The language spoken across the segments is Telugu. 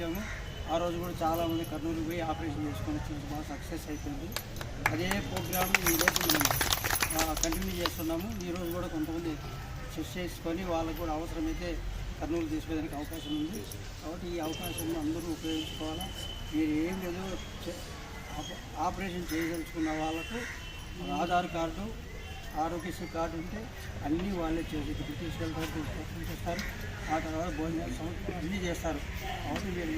వచ్చాము. ఆ రోజు కూడా చాలామంది కర్నూలు పోయి ఆపరేషన్ చేసుకొని వచ్చి బాగా సక్సెస్ అయిపోయింది. అదే ప్రోగ్రామ్ ఈరోజు మనం కంటిన్యూ చేస్తున్నాము. ఈరోజు కూడా కొంతమంది చెస్ చేసుకొని వాళ్ళకు కూడా అవసరమైతే కర్నూలు తీసుకోవడానికి అవకాశం ఉంది. కాబట్టి ఈ అవకాశాన్ని అందరూ ఉపయోగించుకోవాలా? మీరు ఏం లేదు ఆపరేషన్ చేయదలుచుకున్న వాళ్ళకు ఆధార్ కార్డు ఆరోగ్యశ్రీ కార్డు ఉంటే అన్నీ వాళ్ళే చేసి తీసుకెళ్తారు తీసుకొని చేస్తారు. ఆ తర్వాత భోజనాలు సంవత్సరం అన్నీ చేస్తారు. కాబట్టి మీరు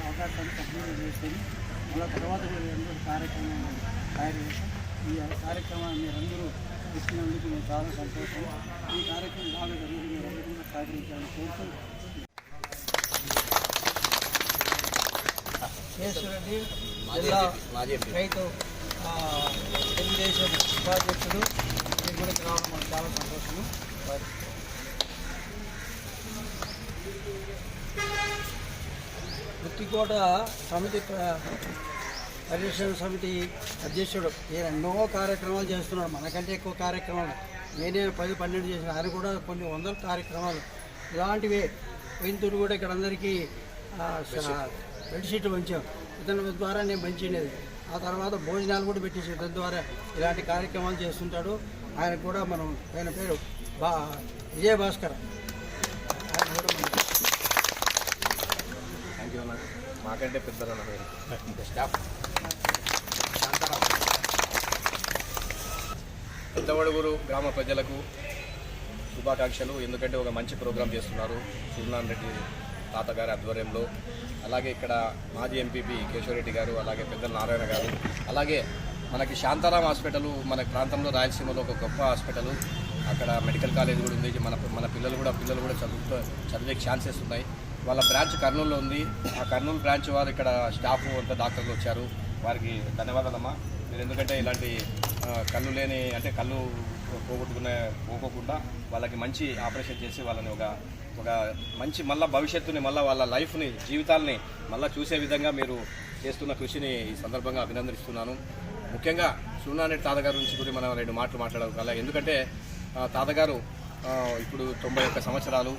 అవకాశాన్ని కంప్లీట్ చేసుకొని మళ్ళీ తర్వాత మీరు అందరూ కార్యక్రమం తయారు చేస్తాం ఈ కార్యక్రమాన్ని మీరందరూ ఇచ్చినందుకు మేము చాలా సంతోషం. ఈ కార్యక్రమం బాగా జరిగి మీరు అందరూ కూడా సహకరించాలని కోరుతూ కేశవరెడ్డి జిల్లా రైతు తెలుగుదేశం ఉపాధ్యక్షుడు మీరు రావడం మనకు చాలా సంతోషము పుత్తికోట సమితి పరిరక్షణ సమితి అధ్యక్షుడు. ఈయన ఎన్నో కార్యక్రమాలు చేస్తున్నాడు. మనకంటే ఎక్కువ కార్యక్రమాలు. నేనే పది పన్నెండు చేసిన ఆయన కూడా కొన్ని వందల కార్యక్రమాలు. ఇలాంటివే. పోయినతోటి కూడా ఇక్కడ అందరికీ బెడ్షీట్లు పంచాం ఇతని ద్వారా నేను పంచినది ఆ తర్వాత భోజనాలు కూడా పెట్టేసి. ఇతని ద్వారా ఇలాంటి కార్యక్రమాలు చేస్తుంటాడు. ఆయన కూడా మనం ఆయన పేరు బా విజయభాస్కర్ ఆయన కూడా మనం థ్యాంక్ యూ అన్న. మాకంటే పెద్దలు అన్న స్టాఫ్ పెద్దవడుగురు గ్రామ ప్రజలకు శుభాకాంక్షలు. ఎందుకంటే ఒక మంచి ప్రోగ్రాం చేస్తున్నారు సూర్యనారాయణ రెడ్డి తాతగారి ఆధ్వర్యంలో. అలాగే ఇక్కడ మాజీ ఎంపీపీ కేశవరెడ్డి గారు అలాగే పెద్ద నారాయణ గారు అలాగే మనకి శాంతారాం హాస్పిటల్ మన ప్రాంతంలో రాయలసీమలో ఒక గొప్ప హాస్పిటల్. అక్కడ మెడికల్ కాలేజ్ కూడా ఉంది. మన మన పిల్లలు కూడా పిల్లలు కూడా చదువుతూ చదివే ఛాన్సెస్ ఉన్నాయి. వాళ్ళ బ్రాంచ్ కర్నూలులో ఉంది. ఆ కర్నూలు బ్రాంచ్ వారు ఇక్కడ స్టాఫ్ అంతా డాక్టర్లు వచ్చారు. వారికి ధన్యవాదాలమ్మా. మీరు ఎందుకంటే ఇలాంటి కళ్ళు లేని అంటే కళ్ళు పోగొట్టుకునే పోకోకుండా వాళ్ళకి మంచి ఆపరేషన్ చేసి వాళ్ళని ఒక ఒక మంచి మళ్ళీ భవిష్యత్తుని మళ్ళీ వాళ్ళ లైఫ్ని జీవితాల్ని మళ్ళీ చూసే విధంగా మీరు చేస్తున్న కృషిని ఈ సందర్భంగా అభినందిస్తున్నాను. ముఖ్యంగా సూర్యనారాయణ తాతగారి నుంచి కూడా మనం రెండు మాటలు మాట్లాడగల ఎందుకంటే తాతగారు ఇప్పుడు తొంభై ఒక్క సంవత్సరాలు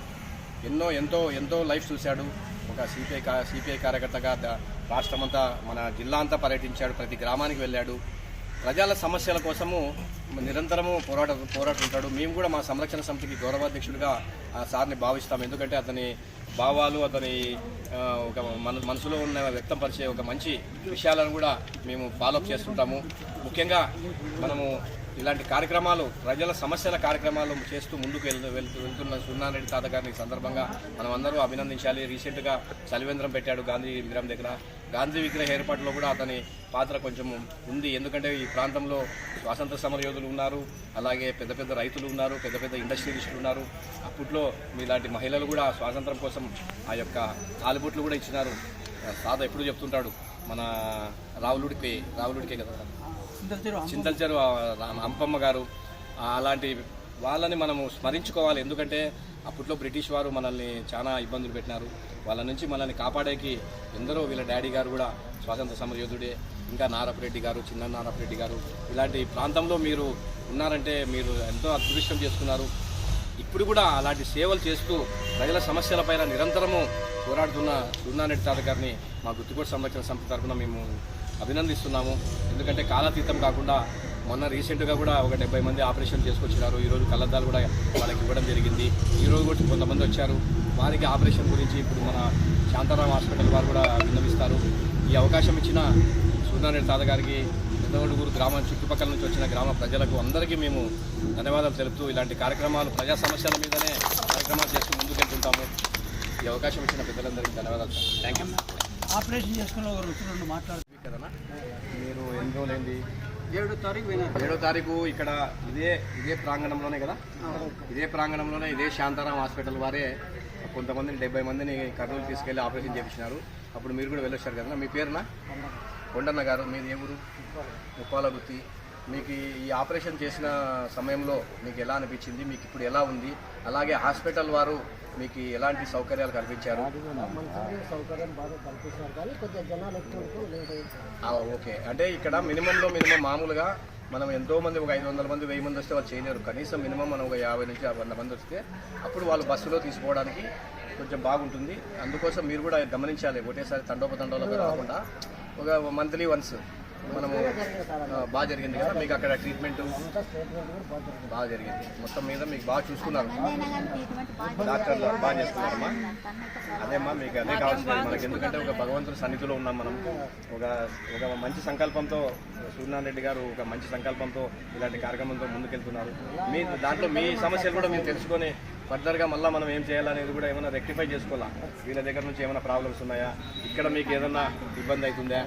ఎన్నో ఎంతో ఎంతో లైఫ్ చూశాడు. ఒక సిపిఐ కా సిపిఐ కార్యకర్తగా రాష్ట్రమంతా మన జిల్లా అంతా పర్యటించాడు ప్రతి గ్రామానికి వెళ్ళాడు. ప్రజల సమస్యల కోసము నిరంతరము పోరాట ఉంటాడు. మేము కూడా మా సంరక్షణ సమితికి గౌరవాధ్యక్షుడిగా ఆ సార్ని భావిస్తాం. ఎందుకంటే అతని భావాలు అతని ఒక మన మనసులో ఉన్న వ్యక్తపరిచే ఒక మంచి విషయాలను కూడా మేము ఫాలోఅప్ చేస్తుంటాము. ముఖ్యంగా మనము ఇలాంటి కార్యక్రమాలు ప్రజల సమస్యల కార్యక్రమాలు చేస్తూ ముందుకు వెళ్తూ వెళ్తూ వెళ్తున్న సున్నారెడ్డి తాత గారిని సందర్భంగా మనం అందరూ అభినందించాలి. రీసెంట్గా చలివేంద్రం పెట్టాడు గాంధీ విగ్రహం దగ్గర. గాంధీ విగ్రహ ఏర్పాటులో కూడా అతని పాత్ర కొంచెం ఉంది. ఎందుకంటే ఈ ప్రాంతంలో స్వాతంత్ర సమర యోధులు ఉన్నారు. అలాగే పెద్ద పెద్ద రైతులు ఉన్నారు. పెద్ద పెద్ద ఇండస్ట్రియలిస్టులు ఉన్నారు. అప్పట్లో మీలాంటి మహిళలు కూడా స్వాతంత్రం కోసం ఆ యొక్క తాలిబొట్లు కూడా ఇచ్చినారు. తాత ఎప్పుడు చెప్తుంటాడు? మన రావులుడికి రావులుడికే కదా? చింతలు చింతల్చరు అంపమ్మ గారు అలాంటి వాళ్ళని మనము స్మరించుకోవాలి. ఎందుకంటే అప్పట్లో బ్రిటిష్ వారు మనల్ని చాలా ఇబ్బందులు పెట్టినారు. వాళ్ళ నుంచి మనల్ని కాపాడేకి ఎందరో వీళ్ళ డాడీ గారు కూడా స్వాతంత్ర సమరయోధుడే ఇంకా నారపరెడ్డి గారు చిన్న నారపరెడ్డి గారు. ఇలాంటి ప్రాంతంలో మీరు ఉన్నారంటే మీరు ఎంతో అదృష్టం చేసుకున్నారు. ఇప్పుడు కూడా అలాంటి సేవలు చేస్తూ ప్రజల సమస్యలపైన నిరంతరము పోరాడుతున్న సూర్యనారెడ్డి తాత గారిని మా గుర్తుకోటి సంరక్షణ సంస్థ తరఫున మేము అభినందిస్తున్నాము. ఎందుకంటే కాలాతీతం కాకుండా మొన్న రీసెంట్గా కూడా ఒక డెబ్బై మంది ఆపరేషన్ చేసుకొచ్చినారు. ఈరోజు కళ్ళద్దాలు కూడా వాళ్ళకి ఇవ్వడం జరిగింది. ఈరోజు కూడా కొంతమంది వచ్చారు. వారికి ఆపరేషన్ గురించి ఇప్పుడు మన శాంతారాం హాస్పిటల్ వారు కూడా విన్నవిస్తారు. ఈ అవకాశం ఇచ్చిన సూర్యనారాయణ తాత గారికి పెద్దవడుగురు గ్రామం చుట్టుపక్కల నుంచి వచ్చిన గ్రామ ప్రజలకు అందరికీ మేము ధన్యవాదాలు తెలుపుతూ ఇలాంటి కార్యక్రమాలు ప్రజా సమస్యల మీదనే కార్యక్రమాలు చేస్తూ ముందుకెళ్తుంటాము. ఈ అవకాశం ఇచ్చిన పెద్దలందరికీ ధన్యవాదాలు. థ్యాంక్ యూ ఆపరేషన్ చేసుకున్న ఒక రుచి రెండు మాట్లాడు. కదనా మీరు ఎన్ని రోజులైంది? ఏడు తారీఖు ఏడో తారీఖు ఇక్కడ ఇదే ఇదే ప్రాంగణంలోనే కదా? ఇదే ప్రాంగణంలోనే ఇదే శాంతారాం హాస్పిటల్ వారే కొంతమందిని డెబ్బై మందిని కర్నూలు తీసుకెళ్ళి ఆపరేషన్ చేయించినారు అప్పుడు మీరు కూడా వెళ్ళొచ్చారు కదా మీ పేరునా? కొండన్న గారు మీది ఏ ఊరు? ముప్పాల గుత్తి మీకు ఈ- ఆపరేషన్ చేసిన సమయంలో మీకు ఎలా అనిపించింది? మీకు ఇప్పుడు ఎలా ఉంది? అలాగే హాస్పిటల్ వారు మీకు ఎలాంటి సౌకర్యాలు కల్పించారు? ఓకే. అంటే ఇక్కడ మినిమంలో మినిమం మామూలుగా మనం ఎంతో మంది ఒక ఐదు వందల మంది వెయ్యి మంది వస్తే వాళ్ళు చేయలేరు. కనీసం మినిమం మనం ఒక యాభై నుంచి వంద మంది వస్తే అప్పుడు వాళ్ళు బస్సులో తీసుకోవడానికి కొంచెం బాగుంటుంది. అందుకోసం మీరు కూడా గమనించాలి. ఒకటేసారి తండోపతండోలో రాకుండా ఒక మంత్లీ వన్స్ మనము బాగా జరిగింది కదా మీకు అక్కడ ట్రీట్మెంట్ బాగా జరిగింది. మొత్తం మీద మీకు బాగా చూసుకున్నారు. డాక్టర్లు బాగా చేసుకున్నారమ్మా అదేమ్మా మీకు అదే కావాల్సింది మనకి. ఎందుకంటే ఒక భగవంతుడి సన్నిధిలో ఉన్నాం మనం. ఒక ఒక మంచి సంకల్పంతో సూర్యనారాయణ రెడ్డి గారు ఒక మంచి సంకల్పంతో ఇలాంటి కార్యక్రమంతో ముందుకెళ్తున్నారు. మీ దాంట్లో మీ సమస్యలు కూడా మీరు తెలుసుకొని ఫర్దర్గా మళ్ళీ మనం ఏం చేయాలనేది కూడా ఏమైనా రెక్టిఫై చేసుకోవాలా? వీళ్ళ దగ్గర నుంచి ఏమైనా ప్రాబ్లమ్స్ ఉన్నాయా? ఇక్కడ మీకు ఏదైనా ఇబ్బంది అవుతుందా?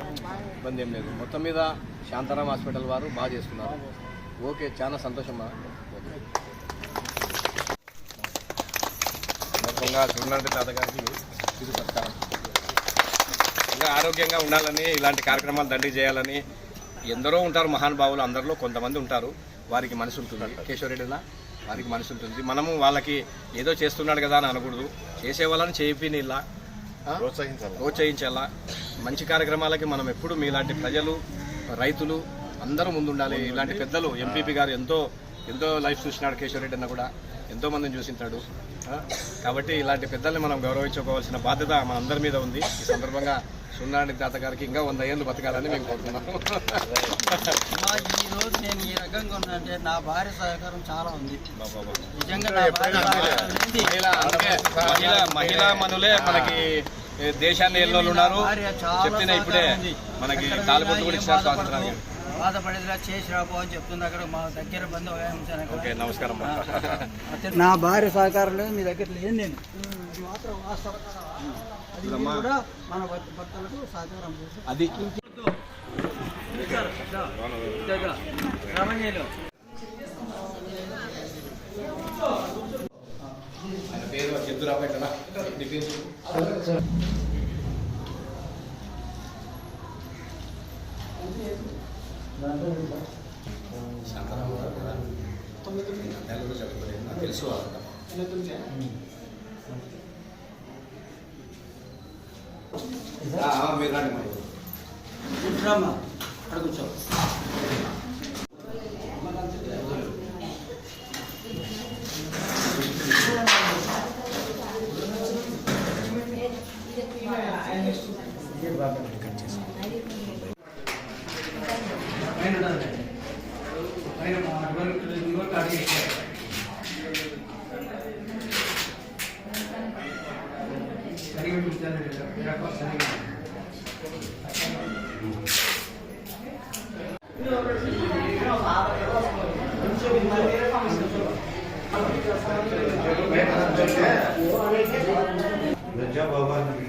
ఇబ్బంది ఏం లేదు. మొత్తం మీద శాంతారాం హాస్పిటల్ వారు బాగా చేస్తున్నారు. ఓకే చాలా సంతోషమా మొత్తంగా సందర్భంగా తాతగారికి గారికి ఇది సత్కారం. ఇంకా ఆరోగ్యంగా ఉండాలని ఇలాంటి కార్యక్రమాలు దండి చేయాలని ఎందరో ఉంటారు మహానుభావులు అందరిలో కొంతమంది ఉంటారు. వారికి మనసు ఉంటుంది. కేశవరెడ్డినా వారికి మనసు ఉంటుంది. మనము వాళ్ళకి ఏదో చేస్తున్నాడు కదా అని అనకూడదు. చేసే వాళ్ళని చేయిపోయిన ఇలా ప్రోత్సహించాలి? ప్రోత్సహించాలా? మంచి కార్యక్రమాలకి మనం ఎప్పుడు మీలాంటి ప్రజలు రైతులు అందరూ ముందుండాలి. ఇలాంటి పెద్దలు ఎంపీపీ గారు ఎంతో ఎంతో లైఫ్ చూసినాడు కేశవరెడ్డి అన్న కూడా. ఎంతో మందిని చూసింటాడు. కాబట్టి ఇలాంటి పెద్దల్ని మనం గౌరవించుకోవాల్సిన బాధ్యత మన అందరి మీద ఉంది. ఈ సందర్భంగా సున్నారెడ్డి తాత గారికి ఇంకా వంద ఏళ్ళు బతకాలని మేము కోరుతున్నాము ఈ రోజు నేను ఈ రకంగా ఉన్నానంటే నా భార్య సహకారం చాలా ఉంది. నిజంగా మహిళ మనులే మనకి దేశాన్ని ఎన్నోళ్ళు ఉన్నారు. చెప్తున్నా ఇప్పుడే. మనకి తాలిబొట్టు కూడా ఇచ్చారు స్వాతంత్రానికి. చేసి రాబో అని చెప్తుంది అక్కడ మా దగ్గర బంధు ఓకే నమస్కారం నా భార్య సహకారం లేదు మీ దగ్గర లేదు నేను. ఇది మాత్రం వాస్తవం. అది కూడా మన భర్త- భర్తలకు సహకారం చేసి. అది. రమణీయులు ఆయన పేరు చెద్దురాబాయ్ కదా నీ పేరు శాంతారాం గారు కదా నేను చెప్పలేదు నాకు తెలుసు వాళ్ళకి. మీరు రండి మరి అక్కడ కూర్చో పైన పైన అటువంటి కార్డు చేశారు సరిగా చూశాను సరిగా जब बाबा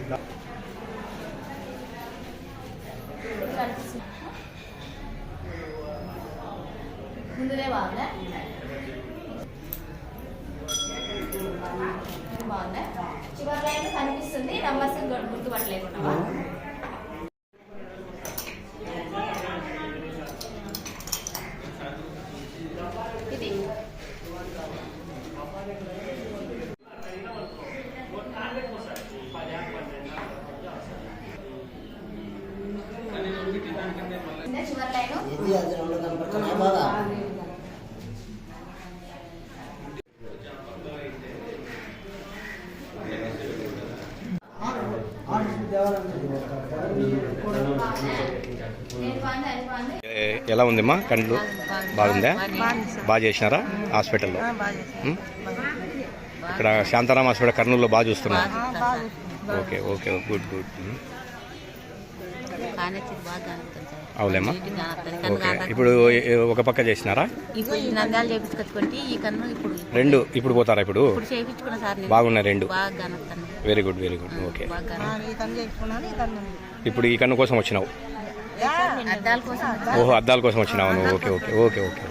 ముందునే బాగుందా బాగుందా చివరి లైన్ కనిపిస్తుంది నంబర్స్ గుర్తుపట్టలేకుండా ఇది చివరి లైన్ ఇది అది రెండు కనపడుతున్నాయి బాగా నేను బాగుంది అది బాగుంది ఏ- ఎలా ఉందమ్మా? కండ్లు బాగుందా? బాగా చేసినారా? హాస్పిటల్లో? ఇక్కడ శాంతారాం హాస్పిటల్ కర్నూలులో బాగా చూస్తున్నారు ఓకే ఓకే గుడ్ గుడ్. అవులేమ్మా. ఓకే. ఇప్పుడు ఒక పక్క చేసినారా? ఇప్పుడు ఈ నంద్యాలు చేపించుకొచ్చుకుంటే ఈ కన్ను ఇప్పుడు రెండు ఇప్పుడు పోతారా ఇప్పుడు? బాగున్నాయి రెండు. Very good very good okay. ఇప్పుడు ఈ కన్ను కోసం వచ్చినావు? అద్దాల కోసం ఓహో అద్దాల కోసం వచ్చినావు ఓకే ఓకే ఓకే ఓకే